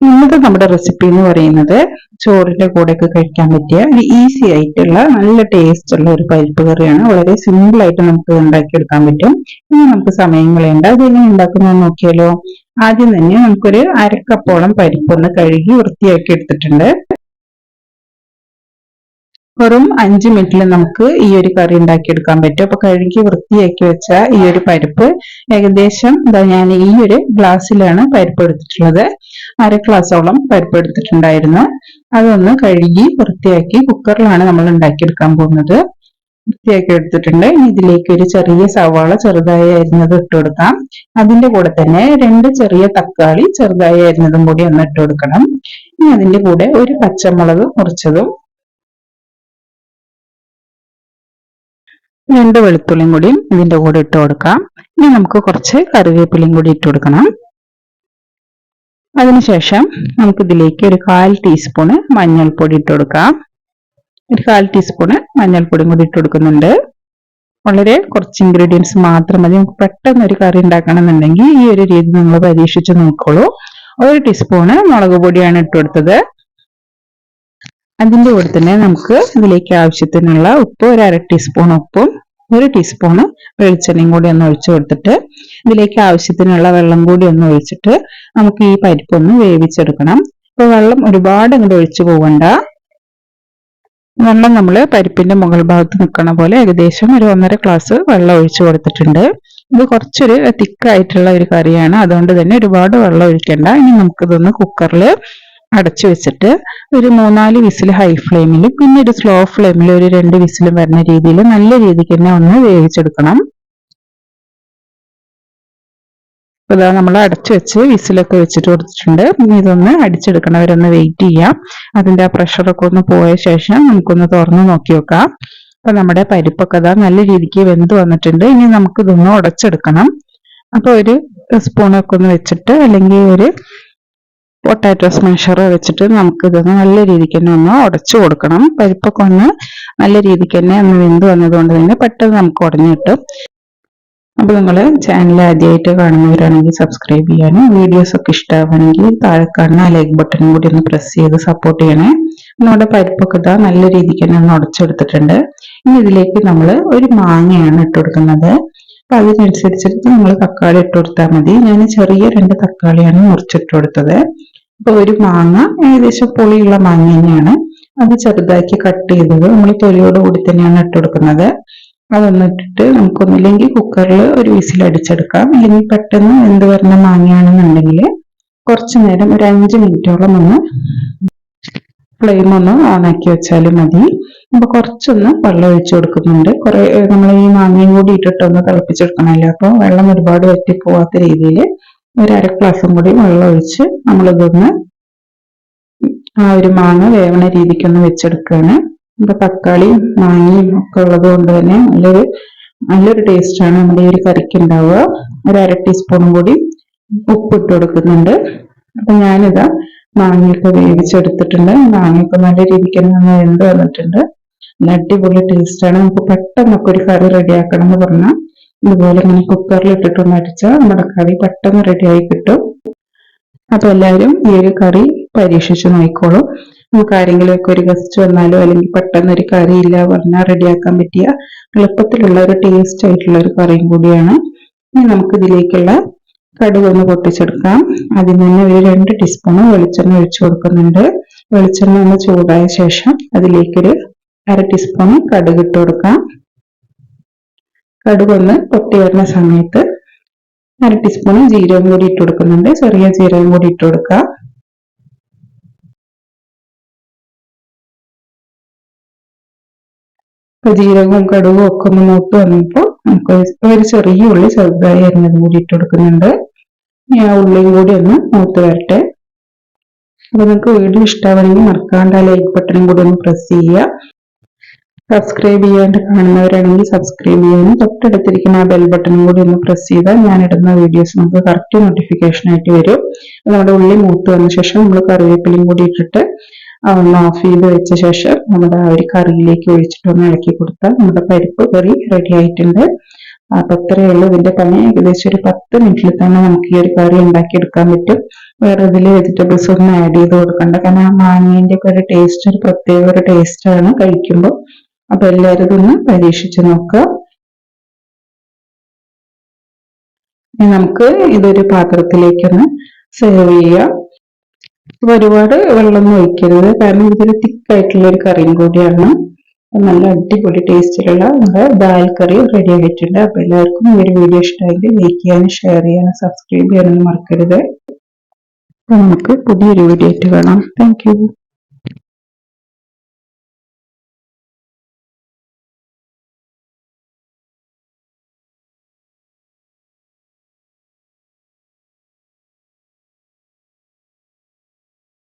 ഇന്നത്തെ നമ്മുടെ റെസിപ്പി എന്ന് പറയുന്നത് ചോറിന്റെ കൂടെയൊക്കെ കഴിക്കാൻ പറ്റിയ ഒരു ഈസി ആയിട്ടുള്ള നല്ല ടേസ്റ്റ് ഉള്ള ഒരു പരിപ്പ് കറിയാണ്. വളരെ സിമ്പിൾ ആയിട്ട് നമുക്ക് ഉണ്ടാക്കിയെടുക്കാൻ പറ്റും. ഇനി നമുക്ക് സമയം കളയണ്ട. അതെങ്ങനെ ഉണ്ടാക്കുന്നത് നോക്കിയാലോ? ആദ്യം തന്നെ നമുക്കൊരു അരക്കപ്പോളം പരിപ്പൊന്ന് കഴുകി വൃത്തിയാക്കി എടുത്തിട്ടുണ്ട്. വെറും അഞ്ച് മിനിറ്റിൽ നമുക്ക് ഈ ഒരു കറി ഉണ്ടാക്കിയെടുക്കാൻ പറ്റും. അപ്പൊ കഴുകി വൃത്തിയാക്കി വെച്ച ഈ ഒരു പരിപ്പ് ഏകദേശം ഞാൻ ഈ ഒരു ഗ്ലാസ്സിലാണ് പരിപ്പ് എടുത്തിട്ടുള്ളത്. അര ഗ്ലാസോളം പരിപ്പ് എടുത്തിട്ടുണ്ടായിരുന്നു. അതൊന്ന് കഴുകി വൃത്തിയാക്കി കുക്കറിലാണ് നമ്മൾ ഉണ്ടാക്കിയെടുക്കാൻ പോകുന്നത്. വൃത്തിയാക്കി എടുത്തിട്ടുണ്ട്. ഇതിലേക്ക് ഒരു ചെറിയ സവാള ചെറുതായി അരിഞ്ഞത് ഇട്ട് കൊടുക്കാം. അതിന്റെ കൂടെ തന്നെ രണ്ട് ചെറിയ തക്കാളി ചെറുതായി അരിഞ്ഞതും കൂടി ഒന്ന് ഇട്ട് കൊടുക്കണം. ഇനി അതിന്റെ കൂടെ ഒരു പച്ചമുളക് മുറിച്ചതും രണ്ട് വെളുത്തുള്ളിയും കൂടിയും ഇതിന്റെ കൂടെ ഇട്ട് കൊടുക്കാം. ഇനി നമുക്ക് കുറച്ച് കറിവേപ്പിലയും കൂടി ഇട്ട് കൊടുക്കണം. അതിനുശേഷം നമുക്ക് ഇതിലേക്ക് ഒരു കാൽ ടീസ്പൂണ് മഞ്ഞൾപ്പൊടി ഇട്ട് കൊടുക്കാം. ഒരു കാൽ ടീസ്പൂണ് മഞ്ഞൾപ്പൊടിയും കൂടി ഇട്ട് കൊടുക്കുന്നുണ്ട്. വളരെ കുറച്ച് ഇൻഗ്രീഡിയൻസ് മാത്രം മതി. നമുക്ക് പെട്ടെന്ന് ഒരു കറി ഉണ്ടാക്കണം എന്നുണ്ടെങ്കിൽ ഈ ഒരു രീതി നമ്മൾ പരീക്ഷിച്ച് നോക്കോളൂ ഒരു ടീസ്പൂണ് മുളക് പൊടിയാണ് ഇട്ട് കൊടുത്തത്. അതിന്റെ കൂടെ തന്നെ നമുക്ക് ഇതിലേക്ക് ആവശ്യത്തിനുള്ള ഉപ്പ് ഒരു അര ടീസ്പൂൺ ഉപ്പും ഒരു ടീസ്പൂണ് വെളിച്ചെണ്ണയും കൂടി ഒന്ന് ഒഴിച്ചു കൊടുത്തിട്ട് ഇതിലേക്ക് ആവശ്യത്തിനുള്ള വെള്ളം കൂടി ഒന്ന് ഒഴിച്ചിട്ട് നമുക്ക് ഈ പരിപ്പ് ഒന്ന് വേവിച്ചെടുക്കണം. ഇപ്പൊ വെള്ളം ഒരുപാട് അങ്ങോട്ട് ഒഴിച്ചു പോകണ്ട വെള്ളം നമ്മൾ പരിപ്പിന്റെ മുകൾ ഭാഗത്ത് നിൽക്കണ പോലെ ഏകദേശം ഒരു ഒന്നര ഗ്ലാസ് വെള്ളം ഒഴിച്ചു കൊടുത്തിട്ടുണ്ട്. ഇത് കുറച്ചൊരു തിക്കായിട്ടുള്ള ഒരു കറിയാണ്. അതുകൊണ്ട് തന്നെ ഒരുപാട് വെള്ളം ഒഴിക്കണ്ട. ഇനി നമുക്കിതൊന്ന് കുക്കറിൽ അടച്ചു വെച്ചിട്ട് ഒരു മൂന്നാൽ വിസിൽ ഹൈ ഫ്ലെയിമിൽ പിന്നെ ഒരു സ്ലോ ഫ്ലെയിമിൽ ഒരു രണ്ട് വിസിലും വരുന്ന രീതിയിൽ നല്ല രീതിക്ക് തന്നെ ഒന്ന് വേവിച്ചെടുക്കണം. ഇതാ നമ്മൾ അടച്ചു വെച്ച് വിസിലൊക്കെ വെച്ചിട്ട് കൊടുത്തിട്ടുണ്ട്. ഇതൊന്ന് അടിച്ചെടുക്കണവരൊന്ന് വെയിറ്റ് ചെയ്യാം. അതിന്റെ ആ പ്രഷറൊക്കെ ഒന്ന് പോയ ശേഷം നമുക്കൊന്ന് തുറന്നു നോക്കി വെക്കാം അപ്പൊ നമ്മുടെ പരിപ്പൊക്കെ ഇതാ നല്ല രീതിക്ക് വെന്ത് വന്നിട്ടുണ്ട്. ഇനി നമുക്ക് ഇതൊന്ന് ഉടച്ചെടുക്കണം. അപ്പൊ ഒരു സ്പൂണൊക്കെ ഒന്ന് വെച്ചിട്ട് അല്ലെങ്കിൽ ഒരു പൊട്ടാറ്റോ സ്മാഷർ വെച്ചിട്ട് നമുക്ക് ഇതൊന്ന് നല്ല രീതിക്ക് തന്നെ ഒന്ന് ഉടച്ചു കൊടുക്കണം. പരിപ്പൊക്കെ ഒന്ന് നല്ല രീതിക്ക് തന്നെ ഒന്ന് വെന്ത് വന്നതുകൊണ്ട് തന്നെ പെട്ടെന്ന് നമുക്ക് ഉടഞ്ഞു കിട്ടും. അപ്പൊ നിങ്ങൾ ചാനൽ ആദ്യമായിട്ട് കാണുന്നവരാണെങ്കിൽ സബ്സ്ക്രൈബ് ചെയ്യാനും വീഡിയോസ് ഒക്കെ ഇഷ്ടമാണെങ്കിൽ താഴെ കാണുന്ന ലൈക്ക് ബട്ടണും കൂടി ഒന്ന് പ്രസ് ചെയ്ത് സപ്പോർട്ട് ചെയ്യണേ. നമ്മുടെ പരിപ്പൊക്കെ ഇതാ നല്ല രീതിക്ക് തന്നെ ഒന്ന് ഉടച്ചെടുത്തിട്ടുണ്ട്. ഇനി ഇതിലേക്ക് നമ്മൾ ഒരു മാങ്ങയാണ് ഇട്ട് കൊടുക്കുന്നത്. അപ്പൊ അതിനനുസരിച്ചിട്ട് നമ്മൾ തക്കാളി ഇട്ട് കൊടുത്താൽ മതി. ഞാൻ ചെറിയ രണ്ട് തക്കാളിയാണ് മുറിച്ചിട്ട് കൊടുത്തത്. അപ്പൊ ഒരു മാങ്ങ ഏകദേശം പുളിയുള്ള മാങ്ങ തന്നെയാണ്. അത് ചെറുതാക്കി കട്ട് ചെയ്തത്. നമ്മൾ തൊലിയോട് കൂടി തന്നെയാണ് ഇട്ട് കൊടുക്കുന്നത്. അതൊന്നിട്ടിട്ട് നമുക്കൊന്നില്ലെങ്കിൽ കുക്കറിൽ ഒരു വിസിൽ അടിച്ചെടുക്കാം. അല്ലെങ്കിൽ പെട്ടെന്ന് എന്ത് വരുന്ന മാങ്ങയാണെന്നുണ്ടെങ്കിൽ കുറച്ചു നേരം ഒരു അഞ്ച് മിനിറ്റോളം ഒന്ന് ഫ്ലെയിം ഒന്ന് ഓണാക്കി വെച്ചാലും മതി. അപ്പൊ കുറച്ചൊന്ന് വെള്ളം ഒഴിച്ചു കൊടുക്കുന്നുണ്ട്. കുറെ നമ്മൾ ഈ മാങ്ങയും കൂടി ഇട്ടിട്ടൊന്ന് തിളപ്പിച്ചെടുക്കണമല്ലോ അപ്പോൾ വെള്ളം ഒരുപാട് വറ്റിപ്പോവാത്ത രീതിയിൽ ഒരു അര ഗ്ലാസും കൂടി വെള്ളം ഒഴിച്ച് നമ്മളിതൊന്ന് ആ ഒരു മാങ്ങ വേവണ രീതിക്കൊന്ന് വെച്ചെടുക്കുകയാണ്. ഇപ്പൊ തക്കാളിയും മാങ്ങയും ഒക്കെ ഉള്ളത് കൊണ്ട് തന്നെ നല്ലൊരു നല്ലൊരു ടേസ്റ്റാണ് നമ്മുടെ ഈ ഒരു കറിക്ക് ഉണ്ടാവുക ഒരു അര ടീസ്പൂണും കൂടി ഉപ്പ് ഇട്ട് കൊടുക്കുന്നുണ്ട്. അപ്പൊ ഞാനിതാ മാങ്ങയൊക്കെ വേവിച്ചെടുത്തിട്ടുണ്ട്. മാങ്ങയൊക്കെ നല്ല രീതിക്ക് തന്നെ വെന്ത് വന്നിട്ടുണ്ട്. അടിപൊളി ടേസ്റ്റാണ് നമുക്ക് പെട്ടെന്നൊക്കെ ഒരു കറി റെഡിയാക്കണം എന്ന് പറഞ്ഞാൽ ഇതുപോലെ ഇങ്ങനെ കുക്കറിൽ ഇട്ടിട്ടൊന്ന് അടിച്ചാൽ നമ്മുടെ കറി പെട്ടെന്ന് റെഡിയായി കിട്ടും. അപ്പൊ എല്ലാവരും ഈ ഒരു കറി പരീക്ഷിച്ച് നോക്കിക്കോളും. നമുക്ക് ആരെങ്കിലുമൊക്കെ ഒരു ഗസ്റ്റ് വന്നാലോ അല്ലെങ്കിൽ പെട്ടെന്ന് ഒരു കറി ഇല്ല പറഞ്ഞാൽ റെഡിയാക്കാൻ പറ്റിയ എളുപ്പത്തിലുള്ള ഒരു ടേസ്റ്റ് ആയിട്ടുള്ള ഒരു കറിയും കൂടിയാണ്. ഇനി നമുക്ക് ഇതിലേക്കുള്ള കടുക് ഒന്ന് പൊട്ടിച്ചെടുക്കാം. അതിന് തന്നെ ഒരു രണ്ട് ടീസ്പൂൺ വെളിച്ചെണ്ണ ഒഴിച്ചു കൊടുക്കുന്നുണ്ട്. വെളിച്ചെണ്ണ ഒന്ന് ചൂടായ ശേഷം അതിലേക്കൊരു അര ടീസ്പൂൺ കടുക് ഇട്ട് കൊടുക്കാം. കടുക് ഒന്ന് പൊട്ടി വരുന്ന സമയത്ത് അര ടീസ്പൂൺ ജീരകം കൂടി ഇട്ട് കൊടുക്കുന്നുണ്ട്. ചെറിയ ജീരകം കൂടി ഇട്ട് കൊടുക്കുക ജീരകവും കടുകും ഒക്കെ ഒന്ന് മൂത്ത് വന്നപ്പോൾ നമുക്ക് ഒരു ചെറിയ ഉള്ളി ചെറുതായി അരിഞ്ഞത് കൂടി ഇട്ട് കൊടുക്കുന്നുണ്ട്. ആ ഉള്ളിയും കൂടി ഒന്ന് മൂത്ത് വരട്ടെ. അപ്പൊ നിങ്ങൾക്ക് വീഡിയോ ഇഷ്ടമാണെങ്കിൽ മറക്കാണ്ട് ആ ലൈക്ക് ബട്ടണും കൂടി ഒന്ന് പ്രസ് ചെയ്യുക. സബ്സ്ക്രൈബ് ചെയ്യാണ്ട് കാണുന്നവരാണെങ്കിൽ സബ്സ്ക്രൈബ് ചെയ്യാനും തൊട്ടടുത്തിരിക്കുന്ന ആ ബെൽ ബട്ടണും കൂടി ഒന്ന് പ്രസ് ചെയ്താൽ ഞാൻ ഇടുന്ന വീഡിയോസ് നമുക്ക് കറക്റ്റ് നോട്ടിഫിക്കേഷൻ ആയിട്ട് വരും. നമ്മുടെ ഉള്ളി മൂത്ത് വന്ന ശേഷം നമ്മൾ കറിവേപ്പിലയും കൂടി ഇട്ടിട്ട് ഒന്ന് ഓഫ് ചെയ്ത് വെച്ച ശേഷം നമ്മുടെ ആ ഒരു കറിയിലേക്ക് ഒഴിച്ചിട്ട് ഒന്ന് ഇളക്കി കൊടുത്താൽ നമ്മുടെ പരിപ്പ് കറി റെഡി ആയിട്ടുണ്ട്. അപ്പൊ അത്രയേ ഉള്ളൂ ഇതിന്റെ പണി. ഏകദേശം ഒരു പത്ത് മിനിറ്റിൽ തന്നെ നമുക്ക് ഈ ഒരു കറി ഉണ്ടാക്കി എടുക്കാൻ പറ്റും. വേറെ ഇതിൽ വെജിറ്റബിൾസ് ഒന്നും ആഡ് ചെയ്ത് കൊടുക്കണ്ട. കാരണം ആ മാങ്ങേന്റെ ഒക്കെ ഒരു ടേസ്റ്റ് ഒരു പ്രത്യേക ഒരു ടേസ്റ്റ് ആണ് കഴിക്കുമ്പോൾ. അപ്പൊ എല്ലാവരും ഇതൊന്ന് പരീക്ഷിച്ച് നോക്കുക ഇനി നമുക്ക് ഇതൊരു പാത്രത്തിലേക്കൊന്ന് സെർവ് ചെയ്യാം. ഒരുപാട് വെള്ളം ഒഴിക്കരുത്. കാരണം ഇതൊരു തിക്കായിട്ടുള്ള ഒരു കറിയും കൂടിയാണ്. നല്ല അടിപൊളി ടേസ്റ്റിലുള്ള നമ്മുടെ ദാൽ കറി റെഡി ആയിട്ടുണ്ട്. അപ്പൊ എല്ലാവർക്കും ഈ ഒരു വീഡിയോ ഇഷ്ടമായെങ്കിൽ ലൈക്ക് ചെയ്യാനും ഷെയർ ചെയ്യാനും സബ്സ്ക്രൈബ് ചെയ്യാനൊന്നും മറക്കരുത്. നമുക്ക് പുതിയൊരു വീഡിയോ ആയിട്ട് കാണാം. താങ്ക്